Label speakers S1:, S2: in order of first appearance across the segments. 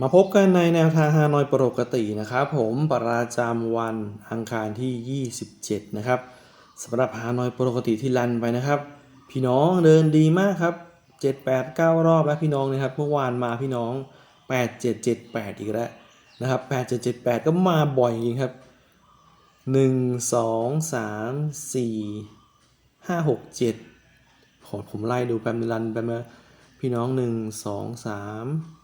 S1: มาพบกันในแนวทางฮานอยปกตินะครับ ผมประจำวันอังคารที่ 27 นะครับสำหรับฮานอยปกติที่รันไปนะครับ พี่น้องเดินดีมากครับ 7 8 9 รอบแล้วพี่น้องนะครับเมื่อวานมาพี่น้อง 8 7 7 8 อีกแล้วนะครับ8 7 7 8 ก็มาบ่อยจริงครับ 1 2 3 4 5 6 7ขอผมไล่ดูแป๊บนึงรันแป๊บนึงพี่น้อง 1 2 3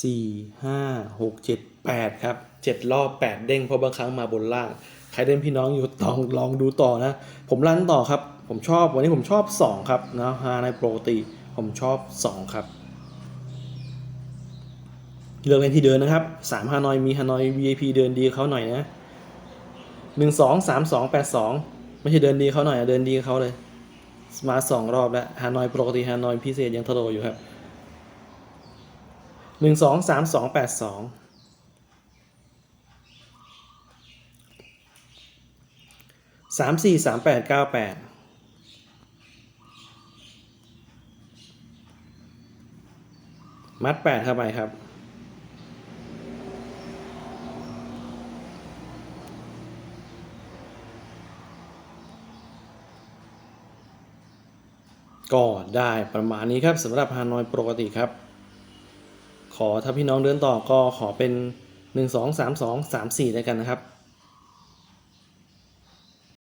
S1: สี่ห้าหกเจ็ดแปดครับเจ็ดรอบแปดเด้งเพราะบางครั้งมาบนล่าง ใครเล่นพี่น้องอยู่ต้องลองดูต่อนะ ผมรันต่อครับ ผมชอบวันนี้ผมชอบสองครับนะฮาในปกติผมชอบสองครับเลือกเล่นที่เดินนะครับสามฮานอยมีฮานอย VIP เดินดีเขาหน่อยนะหนึ่งสองสามสองแปดสองไม่ใช่เดินดีเขาหน่อยเดินดีเขาเลย มาสองรอบแล้วฮานอยปกติฮานอยพิเศษยังทะโลอยู่ครับ หนึ่งสองสามสองแปดสองสามสี่สามแปดเก้าแปดมัดแปดเข้าไปครับก็ได้ประมาณนี้ครับสำหรับฮานอยปกติครับ ขอถ้าพี่น้องเดินต่อก็ขอเป็น 1 2 3 2 3 4แล้วกันนะครับ